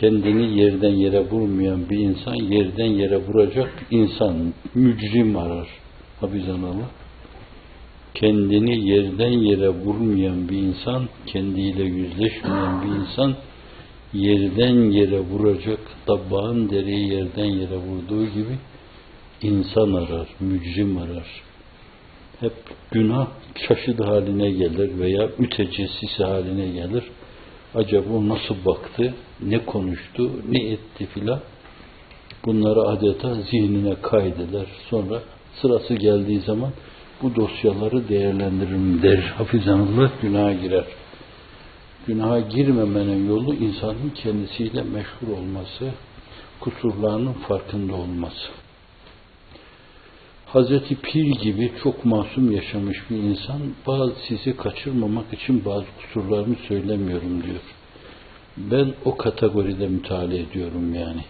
kendini yerden yere vurmayan bir insan yerden yere vuracak insan mücrim arar. Hafizanallah. Kendini yerden yere vurmayan bir insan, kendiyle yüzleşmeyen bir insan yerden yere vuracak, tabbağın dereyi yerden yere vurduğu gibi insan arar, mücrim arar. Hep günah çeşit haline gelir veya mütecessisi haline gelir. Acaba o nasıl baktı, ne konuştu, ne etti filan. Bunları adeta zihnine kaydeder. Sonra sırası geldiği zaman bu dosyaları değerlendiririm der. Hafizanullah günaha girer. Günaha girmemenin yolu insanın kendisiyle meşhur olması, kusurlarının farkında olması. Hazreti Pir gibi çok masum yaşamış bir insan bazı sizi kaçırmamak için bazı kusurlarımı söylemiyorum diyor. Ben o kategoride müteala ediyorum yani.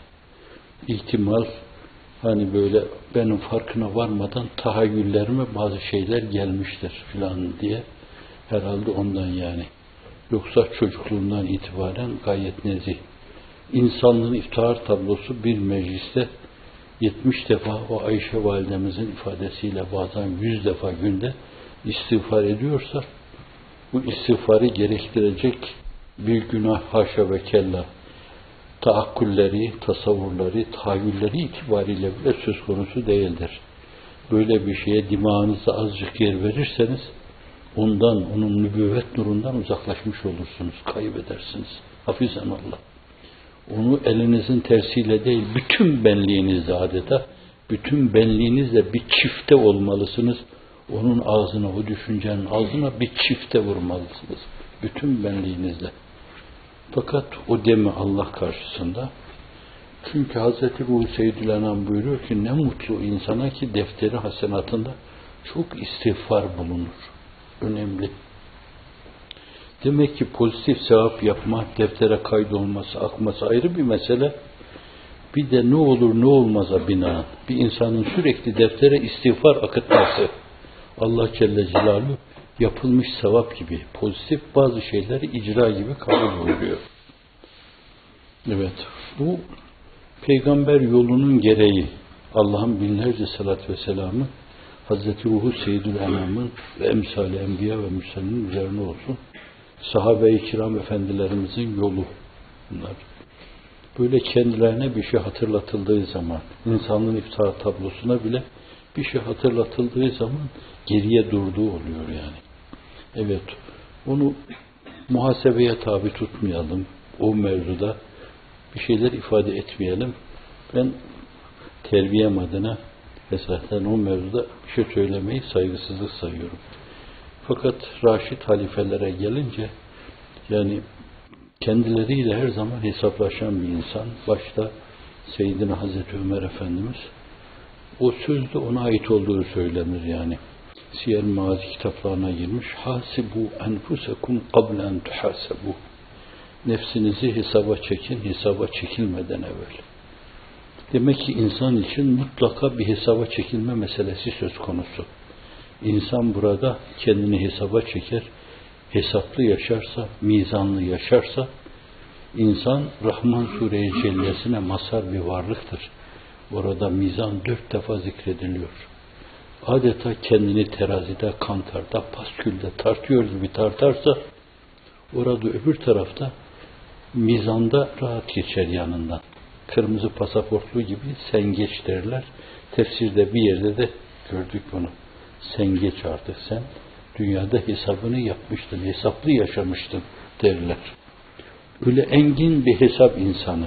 İhtimal hani böyle benim farkına varmadan tahayyüllerime bazı şeyler gelmiştir filan diye herhalde ondan yani. Yoksa çocukluğundan itibaren gayet nezih. İnsanlığın iftihar tablosu bir mecliste 70 defa o Ayşe validemizin ifadesiyle bazen 100 defa günde istiğfar ediyorsa bu istiğfarı gerektirecek bir günah haşa ve kella taakkulleri, tasavvurları, tahayyülleri itibariyle bile söz konusu değildir. Böyle bir şeye dimağınızda azıcık yer verirseniz ondan, onun nübüvvet nurundan uzaklaşmış olursunuz, kaybedersiniz. Hafizan Allah. Onu elinizin tersiyle değil, bütün benliğinizle adeta, bütün benliğinizle bir çifte olmalısınız. Onun ağzına, o düşüncenin ağzına bir çifte vurmalısınız. Bütün benliğinizle. Fakat o demi Allah karşısında çünkü Hz. Ruhu Seyyidül Enam buyuruyor ki ne mutlu insana ki defteri hasenatında çok istiğfar bulunur. Önemli. Demek ki pozitif sevap yapmak, deftere kaydolması, akması ayrı bir mesele. Bir de ne olur ne olmaza bina bir insanın sürekli deftere istiğfar akıtması. Allah Celle Celaluhu yapılmış sevap gibi, pozitif bazı şeyleri icra gibi kabul buyuruyor. Evet, bu peygamber yolunun gereği Allah'ın binlerce salat ve selamı Hazreti Ruhu Seyyidül Enam'ın ve emsali enbiya ve mürselinin üzerine olsun. Sahabe-i kiram efendilerimizin yolu bunlar. Böyle kendilerine bir şey hatırlatıldığı zaman, insanlığın iftihar tablosuna bile bir şey hatırlatıldığı zaman geriye durduğu oluyor yani. Evet, onu muhasebeye tabi tutmayalım. O mevzuda bir şeyler ifade etmeyelim. Ben terbiyem adına esasen o mevzuda bir şey söylemeyi saygısızlık sayıyorum. Fakat Raşid halifelere gelince yani kendileriyle her zaman hesaplaşan bir insan. Başta Seyyidina Hazreti Ömer Efendimiz o sözde ona ait olduğu söylenir yani. Siyer Mazi kitaplarına girmiş. Hasibu enfusekum qablen tuhasebu. Nefsinizi hesaba çekin, hesaba çekilmeden evvel. Demek ki insan için mutlaka bir hesaba çekilme meselesi söz konusu. İnsan burada kendini hesaba çeker, hesaplı yaşarsa, mizanlı yaşarsa, insan Rahman Sure-i Cellesine mazhar bir varlıktır. Orada mizan dört defa zikrediliyor. Adeta kendini terazide, kantarda, paskülde tartıyor gibi tartarsa, orada öbür tarafta mizanda rahat geçer yanından. Kırmızı pasaportlu gibi sen geç derler. Tefsirde bir yerde de gördük bunu. Sen geç artık sen. Dünyada hesabını yapmıştın, hesaplı yaşamıştın derler. Öyle engin bir hesap insanı.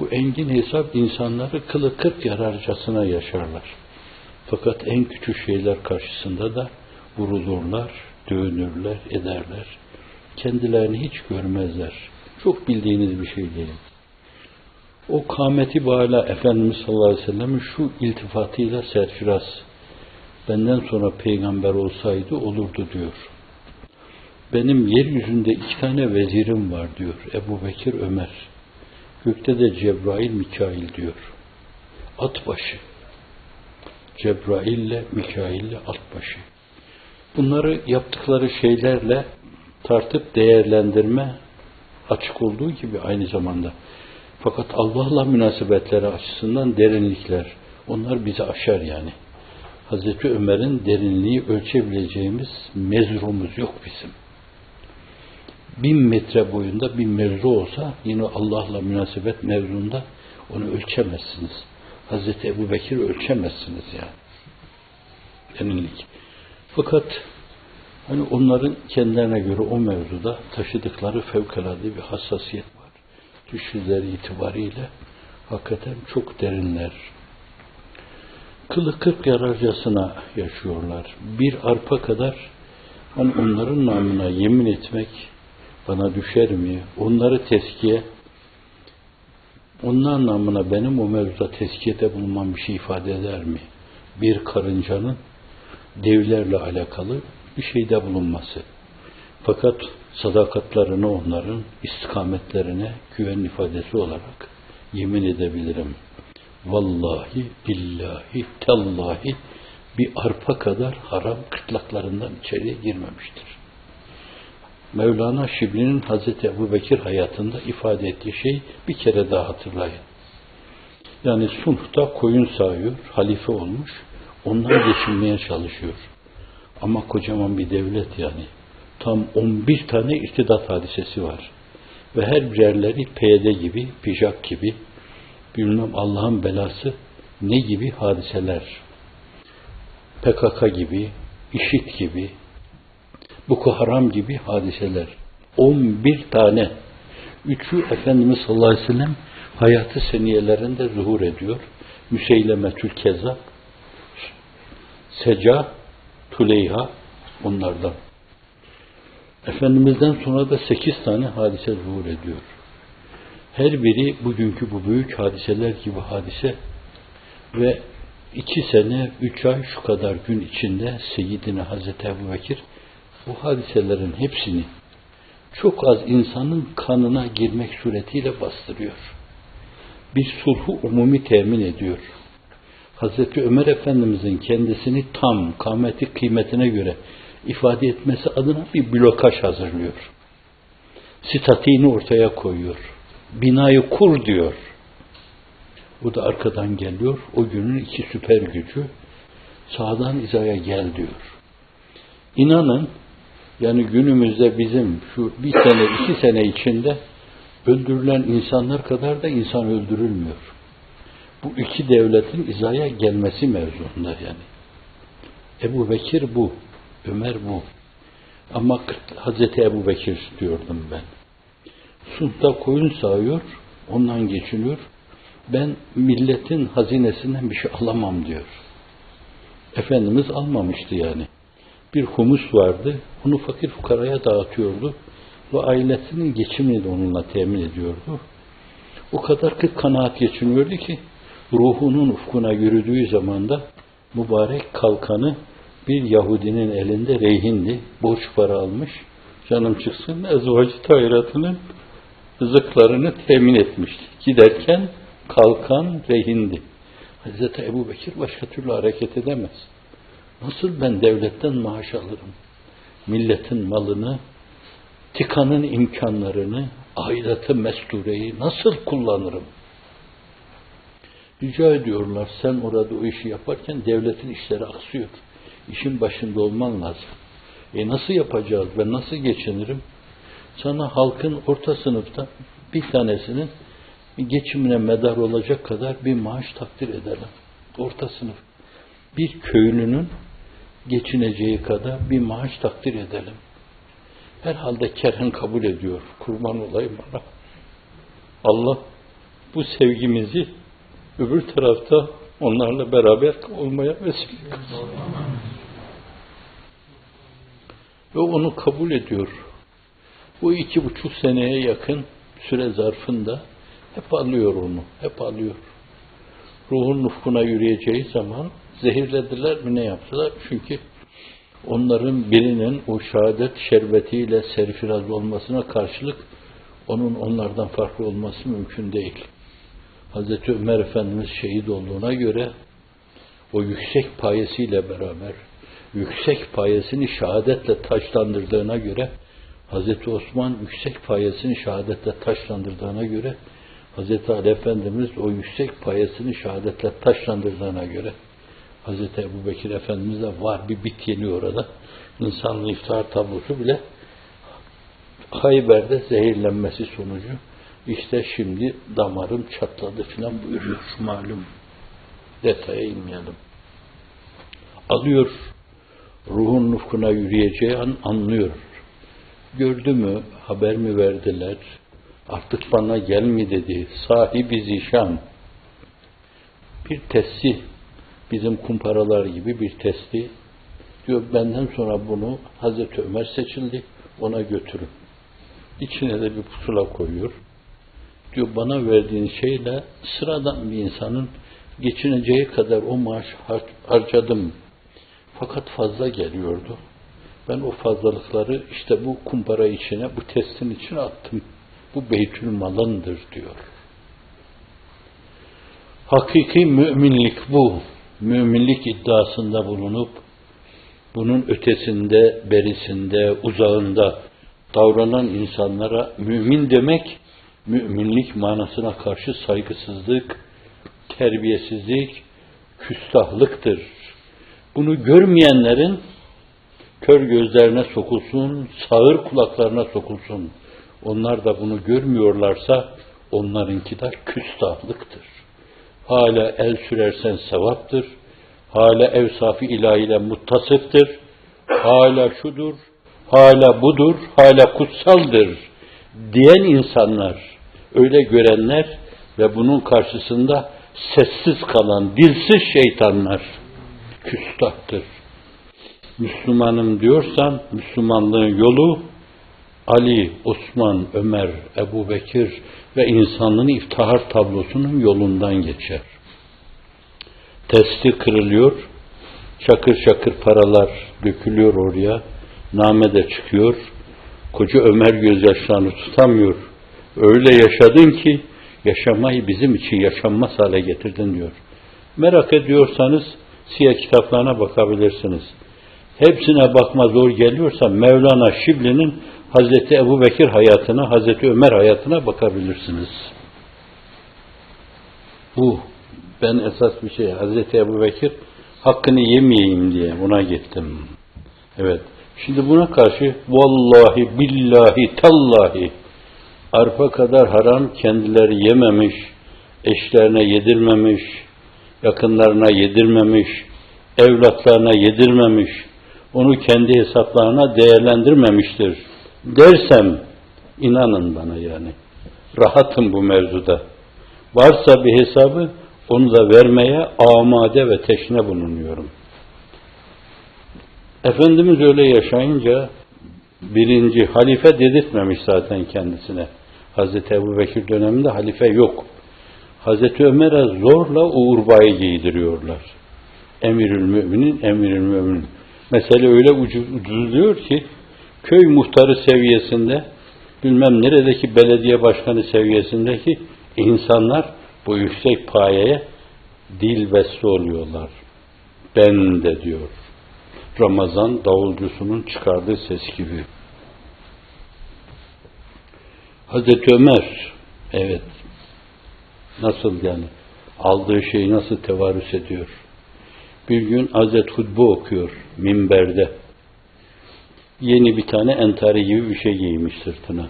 Bu engin hesap insanları kılı kırk yararcasına yaşarlar. Fakat en küçük şeyler karşısında da vurulurlar, dövünürler, ederler. Kendilerini hiç görmezler. Çok bildiğiniz bir şey değil. O kâmeti bağla Efendimiz sallallahu aleyhi ve sellem'in şu iltifatıyla serfiraz benden sonra peygamber olsaydı olurdu diyor. Benim yeryüzünde iki tane vezirim var diyor. Ebu Bekir, Ömer. Gökte de Cebrail, Mikail diyor. At başı. Cebrail ile Mikail ile at başı. Bunları yaptıkları şeylerle tartıp değerlendirme açık olduğu gibi aynı zamanda. Fakat Allah'la münasebetleri açısından derinlikler, onlar bizi aşar yani. Hazreti Ömer'in derinliği ölçebileceğimiz mezrumuz yok bizim. Bin metre boyunda bir mevzu olsa yine Allah'la münasebet mevzunda onu ölçemezsiniz. Hazreti Ebu Bekir ölçemezsiniz yani. Derinlik. Fakat hani onların kendilerine göre o mevzuda taşıdıkları fevkalade bir hassasiyet var. Düşünceleri itibariyle hakikaten çok derinler. Kılı kırk yararcasına yaşıyorlar. Bir arpa kadar hani onların namına yemin etmek bana düşer mi? Onları teskiye onlar namına benim o mevzuda tezkiyede bulunmam bir şey ifade eder mi? Bir karıncanın devlerle alakalı bir şeyde bulunması. Fakat sadakatlarını onların istikametlerine güven ifadesi olarak yemin edebilirim. Vallahi, billahi, tallahi bir arpa kadar haram kırtlaklarından içeriye girmemiştir. Mevlana Şibli'nin Hazreti Ebu Bekir hayatında ifade ettiği şey bir kere daha hatırlayın. Yani Sunh'ta koyun sağıyor, halife olmuş, ondan geçinmeye çalışıyor. Ama kocaman bir devlet yani. Tam 11 tane irtidat hadisesi var. Ve her birerleri PYD gibi, pijak gibi, bilmem Allah'ın belası ne gibi hadiseler. PKK gibi, IŞİD gibi, Boko Haram gibi hadiseler. 11 tane. Üçü Efendimiz sallallahu aleyhi ve sellem hayatı seniyelerinde zuhur ediyor. Müseyleme Tülkezzap, Seca, Tuleyha onlardan. Efendimiz'den sonra da sekiz tane hadise zuhur ediyor. Her biri bugünkü bu büyük hadiseler gibi hadise ve iki sene, üç ay şu kadar gün içinde Seyyidine Hazreti Ebu Bekir bu hadiselerin hepsini çok az insanın kanına girmek suretiyle bastırıyor. Bir sulhu umumi temin ediyor. Hazreti Ömer Efendimizin kendisini tam kâmeti kıymetine göre ifade etmesi adına bir blokaj hazırlıyor. Statiğini ortaya koyuyor. Binayı kur diyor. Bu da arkadan geliyor. O günün iki süper gücü sağdan izaya gel diyor. İnanın yani günümüzde bizim şu bir sene, iki sene içinde öldürülen insanlar kadar da insan öldürülmüyor. Bu iki devletin izaya gelmesi mevzuunda yani. Ebu Bekir bu, Ömer bu. Ama Hazreti Ebu Bekir diyordum ben. Sunta koyun sağıyor, ondan geçiniyor. Ben milletin hazinesinden bir şey alamam diyor. Efendimiz almamıştı yani bir humus vardı. Onu fakir fukaraya dağıtıyordu. Ve ailesinin geçimini de onunla temin ediyordu. O kadar ki kanaat geçiniyordu ki ruhunun ufkuna yürüdüğü zamanda mübarek kalkanı bir Yahudinin elinde reyhindi. Borç para almış. Canım çıksın ezvacı tayratının rızıklarını temin etmişti. Giderken kalkan rehindi. Hazreti Ebu Bekir başka türlü hareket edemez. Nasıl ben devletten maaş alırım? Milletin malını, tikanın imkanlarını, ahiratı mestureyi nasıl kullanırım? Rica ediyorlar sen orada o işi yaparken devletin işleri aksıyor. İşin başında olman lazım. E nasıl yapacağız? Ben nasıl geçinirim? Sana halkın orta sınıfta bir tanesinin geçimine medar olacak kadar bir maaş takdir edelim. Orta sınıf. Bir köylünün geçineceği kadar bir maaş takdir edelim. Herhalde kerhen kabul ediyor. Kurban olayım bana. Allah bu sevgimizi öbür tarafta onlarla beraber olmaya vesile Ve onu kabul ediyor. Bu iki buçuk seneye yakın süre zarfında hep alıyor onu, hep alıyor. Ruhun nufkuna yürüyeceği zaman zehirlediler mi ne yaptılar? Çünkü onların birinin o şehadet şerbetiyle serfiraz olmasına karşılık onun onlardan farklı olması mümkün değil. Hazreti Ömer Efendimiz şehit olduğuna göre o yüksek payesiyle beraber yüksek payesini şehadetle taşlandırdığına göre Hazreti Osman yüksek payesini şehadetle taşlandırdığına göre Hazreti Ali Efendimiz o yüksek payesini şehadetle taşlandırdığına göre Hazreti Ebu Bekir Efendimiz de var bir bit yeniyor orada. İnsanlı iftihar tablosu bile Hayber'de zehirlenmesi sonucu işte şimdi damarım çatladı filan buyuruyor malum. Detaya inmeyelim. Alıyor. Ruhun nufkuna yürüyeceği an anlıyor. Gördü mü, haber mi verdiler? Artık bana gel mi dedi. Sahibi zişan. Bir testi, bizim kumparalar gibi bir testi. Diyor benden sonra bunu Hazreti Ömer seçildi, ona götürün. İçine de bir pusula koyuyor. Diyor bana verdiğin şeyle sıradan bir insanın geçineceği kadar o maaş har- harcadım. Fakat fazla geliyordu. Ben o fazlalıkları işte bu kumpara içine, bu testin içine attım. Bu beytül malındır diyor. Hakiki müminlik bu. Müminlik iddiasında bulunup bunun ötesinde, berisinde, uzağında davranan insanlara mümin demek, müminlik manasına karşı saygısızlık, terbiyesizlik, küstahlıktır. Bunu görmeyenlerin kör gözlerine sokulsun, sağır kulaklarına sokulsun. Onlar da bunu görmüyorlarsa onlarınki de küstahlıktır. Hala el sürersen sevaptır. Hala evsafi ilahiyle muttasıftır. Hala şudur, hala budur, hala kutsaldır diyen insanlar, öyle görenler ve bunun karşısında sessiz kalan dilsiz şeytanlar küstahtır. Müslümanım diyorsan Müslümanlığın yolu Ali, Osman, Ömer, Ebu Bekir ve insanlığın iftihar tablosunun yolundan geçer. Testi kırılıyor, şakır şakır paralar dökülüyor oraya, name de çıkıyor. Koca Ömer gözyaşlarını tutamıyor. Öyle yaşadın ki yaşamayı bizim için yaşanmaz hale getirdin diyor. Merak ediyorsanız siyah kitaplarına bakabilirsiniz. Hepsine bakma zor geliyorsa Mevlana Şibli'nin Hazreti Ebu Bekir hayatına, Hazreti Ömer hayatına bakabilirsiniz. Bu ben esas bir şey Hazreti Ebu Bekir hakkını yemeyeyim diye buna gittim. Evet. Şimdi buna karşı vallahi billahi tallahi arpa kadar haram kendileri yememiş, eşlerine yedirmemiş, yakınlarına yedirmemiş, evlatlarına yedirmemiş, onu kendi hesaplarına değerlendirmemiştir dersem inanın bana yani. Rahatım bu mevzuda. Varsa bir hesabı onu da vermeye amade ve teşne bulunuyorum. Efendimiz öyle yaşayınca birinci halife dedirtmemiş zaten kendisine. Hazreti Ebu Bekir döneminde halife yok. Hazreti Ömer'e zorla uğurbayı giydiriyorlar. Emirül müminin, emirül müminin. Mesele öyle ucuzluyor ki köy muhtarı seviyesinde bilmem neredeki belediye başkanı seviyesindeki insanlar bu yüksek payeye dil besli oluyorlar. Ben de diyor. Ramazan davulcusunun çıkardığı ses gibi. Hazreti Ömer, evet, nasıl yani, aldığı şeyi nasıl tevarüs ediyor? Bir gün Hazreti Hutbe okuyor minberde. Yeni bir tane entari gibi bir şey giymiş sırtına.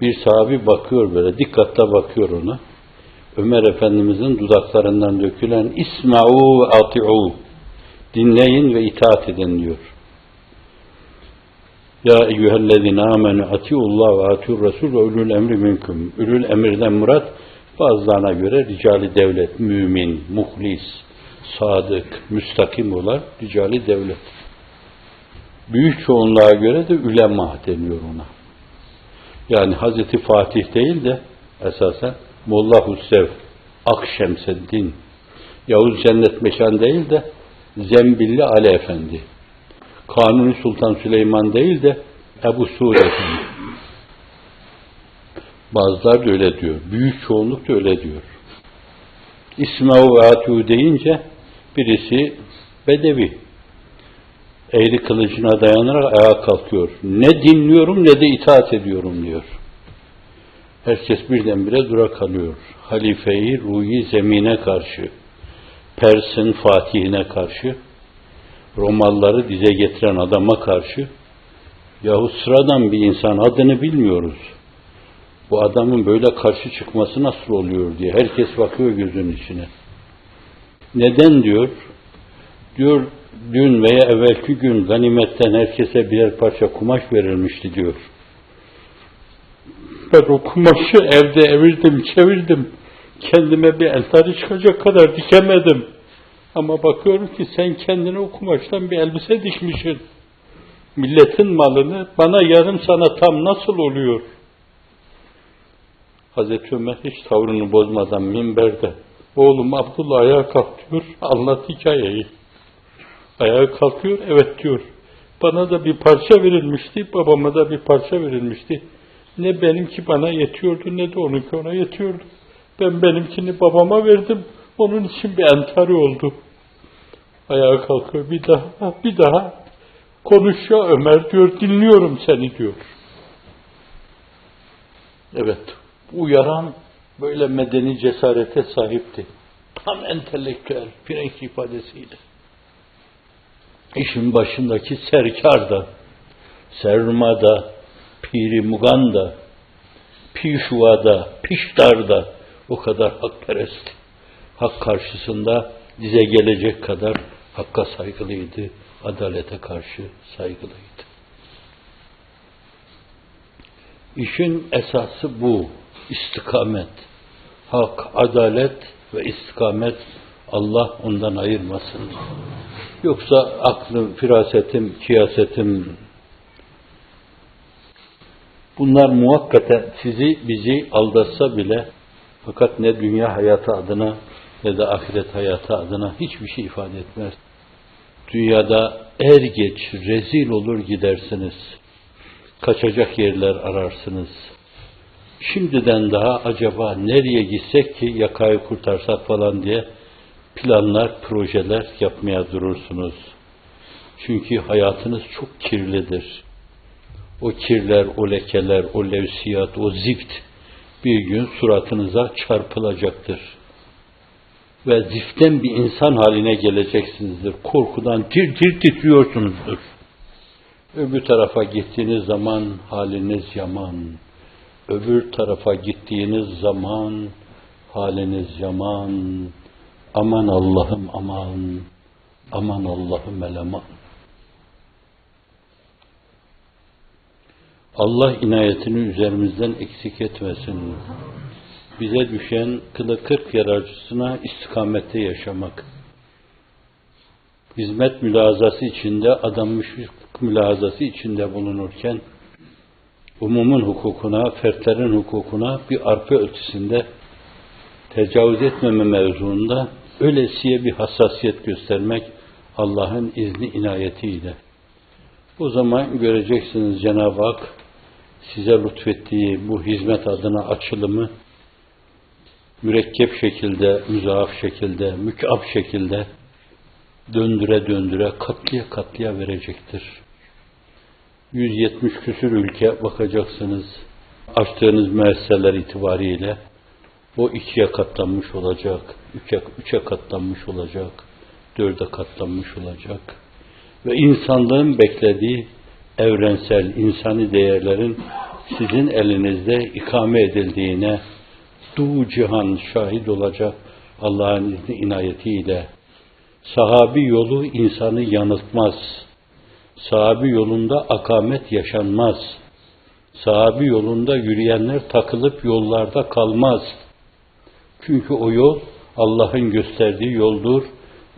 Bir sahabi bakıyor böyle, dikkatle bakıyor ona. Ömer Efendimizin dudaklarından dökülen İsma'u ve ati'u dinleyin ve itaat edin diyor. Ya eyyühellezine amenu atiullah ve atiur resul ve ulul emri minkum. Ülül emirden murat bazılarına göre ricali devlet, mümin, muhlis, sadık, müstakim olan ricali devlet. Büyük çoğunluğa göre de ülema deniyor ona. Yani Hazreti Fatih değil de esasen Molla Hussev, Akşemseddin, Yavuz Cennet Mekan değil de Zembilli Ali Efendi. Kanuni Sultan Süleyman değil de Ebu Suud Efendi. Bazılar da öyle diyor. Büyük çoğunluk da öyle diyor. İsmail ve deyince birisi Bedevi. Eğri kılıcına dayanarak ayağa kalkıyor. Ne dinliyorum ne de itaat ediyorum diyor. Herkes birdenbire dura kalıyor. Halifeyi ruhi zemine karşı, Pers'in fatihine karşı, Romalıları dize getiren adama karşı, yahu sıradan bir insan adını bilmiyoruz. Bu adamın böyle karşı çıkması nasıl oluyor diye. Herkes bakıyor gözünün içine. Neden diyor? Diyor dün veya evvelki gün ganimetten herkese birer parça kumaş verilmişti diyor. Ben o kumaşı evde evirdim, çevirdim. Kendime bir eltari çıkacak kadar dikemedim. Ama bakıyorum ki sen kendine o kumaştan bir elbise dikmişsin. Milletin malını bana yarım sana tam nasıl oluyor? Hazreti Ömer hiç tavrını bozmadan minberde oğlum Abdullah ayağa kalk diyor, anlat hikayeyi. Ayağa kalkıyor, evet diyor. Bana da bir parça verilmişti, babama da bir parça verilmişti. Ne benimki bana yetiyordu ne de onunki ona yetiyordu. Ben benimkini babama verdim, onun için bir entari oldu. Ayağa kalkıyor, bir daha, bir daha. Konuş ya Ömer diyor, dinliyorum seni diyor. Evet, uyaran böyle medeni cesarete sahipti. Tam entelektüel, Frank ifadesiyle. İşin başındaki serkar da, serma da, piri mugan da, pişuva da, piştar da o kadar hakperest. Hak karşısında dize gelecek kadar hakka saygılıydı, adalete karşı saygılıydı. İşin esası bu, istikamet. Hak, adalet ve istikamet Allah ondan ayırmasın. Yoksa aklım, firasetim, kiyasetim bunlar muhakkaten sizi, bizi aldatsa bile fakat ne dünya hayatı adına ne de ahiret hayatı adına hiçbir şey ifade etmez. Dünyada er geç rezil olur gidersiniz. Kaçacak yerler ararsınız. Şimdiden daha acaba nereye gitsek ki yakayı kurtarsak falan diye planlar, projeler yapmaya durursunuz. Çünkü hayatınız çok kirlidir. O kirler, o lekeler, o levsiyat, o zift bir gün suratınıza çarpılacaktır. Ve ziften bir insan haline geleceksinizdir. Korkudan tir tir titriyorsunuzdur. Öbür tarafa gittiğiniz zaman haliniz yaman. Öbür tarafa gittiğiniz zaman haliniz yaman. Aman Allah'ım aman. Aman Allah'ım eleman. Allah inayetini üzerimizden eksik etmesin. Bize düşen kılı kırk yararcısına istikamette yaşamak. Hizmet mülazası içinde, adanmışlık mülazası içinde bulunurken, umumun hukukuna, fertlerin hukukuna bir arpa ölçüsünde tecavüz etmeme mevzuunda öylesiye bir hassasiyet göstermek Allah'ın izni inayetiyle. O zaman göreceksiniz Cenab-ı Hak size lütfettiği bu hizmet adına açılımı mürekkep şekilde, müzaaf şekilde, mükab şekilde döndüre döndüre katlıya katlıya verecektir. 170 küsür ülke bakacaksınız. Açtığınız müesseseler itibariyle o ikiye katlanmış olacak, üçe, üçe katlanmış olacak, dörde katlanmış olacak. Ve insanlığın beklediği evrensel insani değerlerin sizin elinizde ikame edildiğine du cihan şahit olacak Allah'ın inayetiyle. Sahabi yolu insanı yanıltmaz. Sahabi yolunda akamet yaşanmaz. Sahabi yolunda yürüyenler takılıp yollarda kalmaz. Çünkü o yol Allah'ın gösterdiği yoldur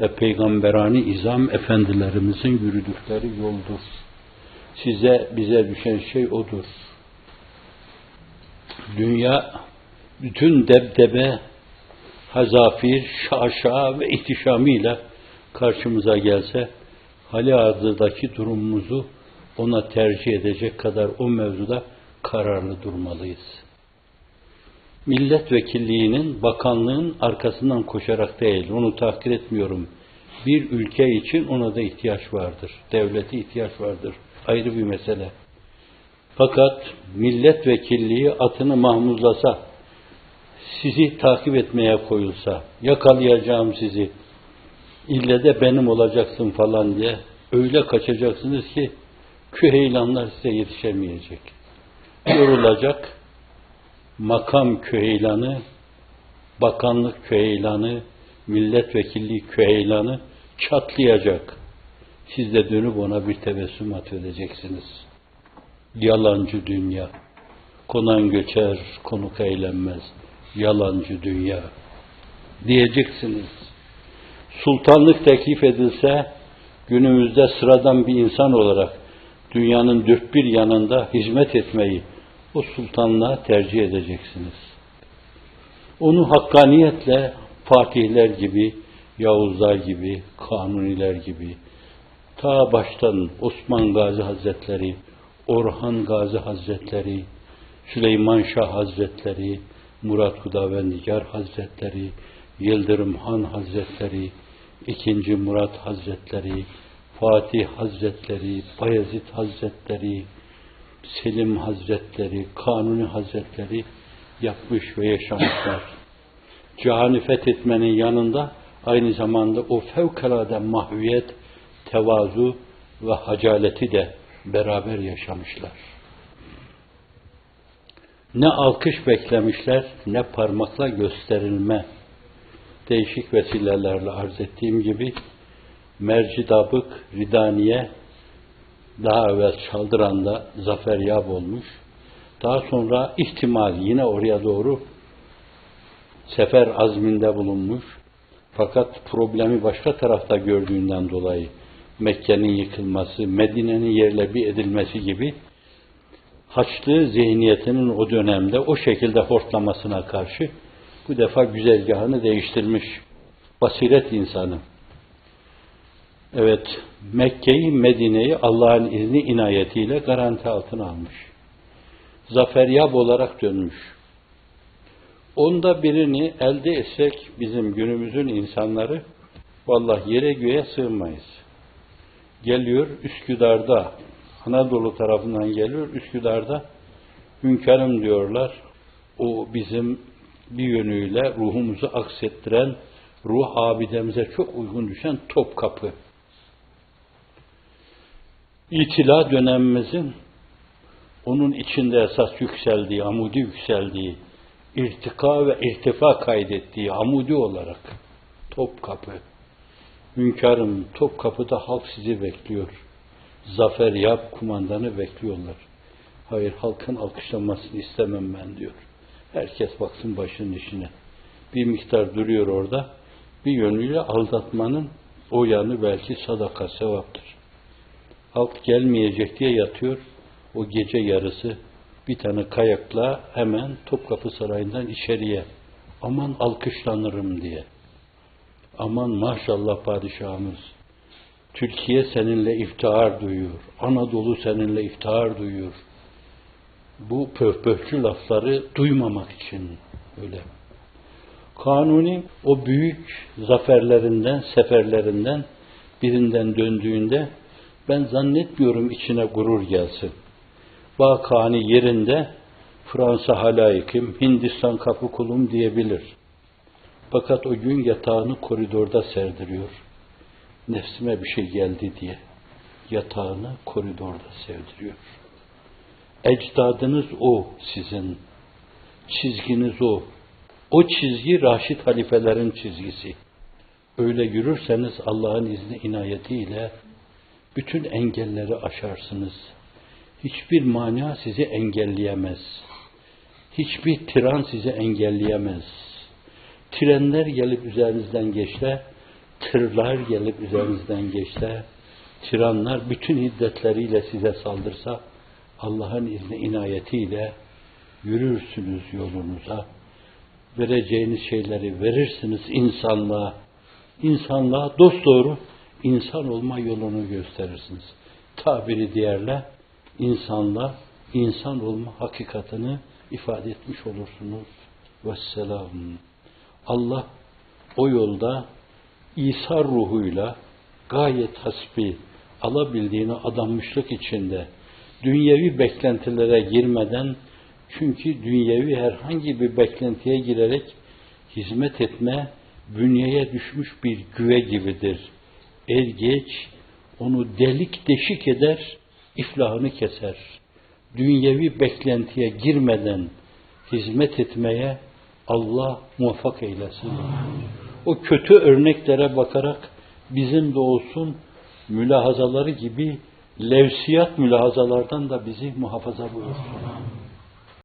ve peygamberani izam efendilerimizin yürüdükleri yoldur. Size, bize düşen şey odur. Dünya bütün debdebe, hazafir, şaşa ve ihtişamıyla karşımıza gelse, hali hazırdaki durumumuzu ona tercih edecek kadar o mevzuda kararlı durmalıyız. Milletvekilliğinin, bakanlığın arkasından koşarak değil, onu takdir etmiyorum. Bir ülke için ona da ihtiyaç vardır. Devlete ihtiyaç vardır. Ayrı bir mesele. Fakat milletvekilliği atını mahmuzlasa, sizi takip etmeye koyulsa, yakalayacağım sizi, ille de benim olacaksın falan diye öyle kaçacaksınız ki küheylanlar size yetişemeyecek. Yorulacak, makam küheylanı, bakanlık küheylanı, milletvekilliği küheylanı çatlayacak. Siz de dönüp ona bir tebessüm atfedeceksiniz. Yalancı dünya. Konan göçer, konuk eğlenmez. Yalancı dünya. Diyeceksiniz. Sultanlık teklif edilse, günümüzde sıradan bir insan olarak dünyanın dört bir yanında hizmet etmeyi o sultanlığa tercih edeceksiniz. Onu hakkaniyetle Fatihler gibi, Yavuzlar gibi, Kanuniler gibi, ta baştan Osman Gazi Hazretleri, Orhan Gazi Hazretleri, Süleyman Şah Hazretleri, Murat Hudavendigar Hazretleri, Yıldırım Han Hazretleri, II. Murat Hazretleri, Fatih Hazretleri, Bayezid Hazretleri, Selim Hazretleri, Kanuni Hazretleri yapmış ve yaşamışlar. Cihanı fethetmenin yanında aynı zamanda o fevkalade mahviyet, tevazu ve hacaleti de beraber yaşamışlar. Ne alkış beklemişler, ne parmakla gösterilme. Değişik vesilelerle arz ettiğim gibi Mercidabık, Ridaniye daha evvel Çaldıran'da zafer yap olmuş. Daha sonra ihtimal yine oraya doğru sefer azminde bulunmuş. Fakat problemi başka tarafta gördüğünden dolayı Mekke'nin yıkılması, Medine'nin yerle bir edilmesi gibi Haçlı zihniyetinin o dönemde o şekilde hortlamasına karşı bu defa güzergahını değiştirmiş. Basiret insanı. Evet, Mekke'yi, Medine'yi Allah'ın izni inayetiyle garanti altına almış. Zaferyab olarak dönmüş. Onda birini elde etsek bizim günümüzün insanları vallahi yere göğe sığmayız. Geliyor Üsküdar'da, Anadolu tarafından geliyor Üsküdar'da hünkârım diyorlar. O bizim bir yönüyle ruhumuzu aksettiren, ruh abidemize çok uygun düşen Topkapı. İtila dönemimizin onun içinde esas yükseldiği, amudi yükseldiği, irtika ve irtifa kaydettiği amudi olarak Topkapı. Hünkârım Topkapı'da halk sizi bekliyor. Zafer yap kumandanı bekliyorlar. Hayır halkın alkışlanmasını istemem ben diyor. Herkes baksın başının işine. Bir miktar duruyor orada. Bir yönüyle aldatmanın o yanı belki sadaka sevaptır. Halk gelmeyecek diye yatıyor. O gece yarısı bir tane kayakla hemen Topkapı Sarayı'ndan içeriye aman alkışlanırım diye. Aman maşallah padişahımız. Türkiye seninle iftihar duyuyor. Anadolu seninle iftihar duyuyor. Bu pöhpöhçü lafları duymamak için öyle. Kanuni o büyük zaferlerinden, seferlerinden birinden döndüğünde ben zannetmiyorum içine gurur gelsin. Vakani yerinde Fransa halayıkım, Hindistan kapı kulum diyebilir. Fakat o gün yatağını koridorda serdiriyor. Nefsime bir şey geldi diye yatağını koridorda sevdiriyor. Ecdadınız o sizin. Çizginiz o. O çizgi Raşid halifelerin çizgisi. Öyle yürürseniz Allah'ın izni inayetiyle bütün engelleri aşarsınız. Hiçbir mania sizi engelleyemez. Hiçbir tiran sizi engelleyemez. Trenler gelip üzerinizden geçse, tırlar gelip üzerinizden geçse, tiranlar bütün hiddetleriyle size saldırsa, Allah'ın izni inayetiyle yürürsünüz yolunuza. Vereceğiniz şeyleri verirsiniz insanlığa. İnsanlığa dosdoğru insan olma yolunu gösterirsiniz. Tabiri diğerle insanla insan olma hakikatini ifade etmiş olursunuz. Vesselam. Allah o yolda İsa ruhuyla gayet hasbi alabildiğini adanmışlık içinde dünyevi beklentilere girmeden çünkü dünyevi herhangi bir beklentiye girerek hizmet etme bünyeye düşmüş bir güve gibidir. Er geç onu delik deşik eder, iflahını keser. Dünyevi beklentiye girmeden hizmet etmeye Allah muvaffak eylesin. O kötü örneklere bakarak bizim de olsun mülahazaları gibi levsiyat mülahazalardan da bizi muhafaza buyursun.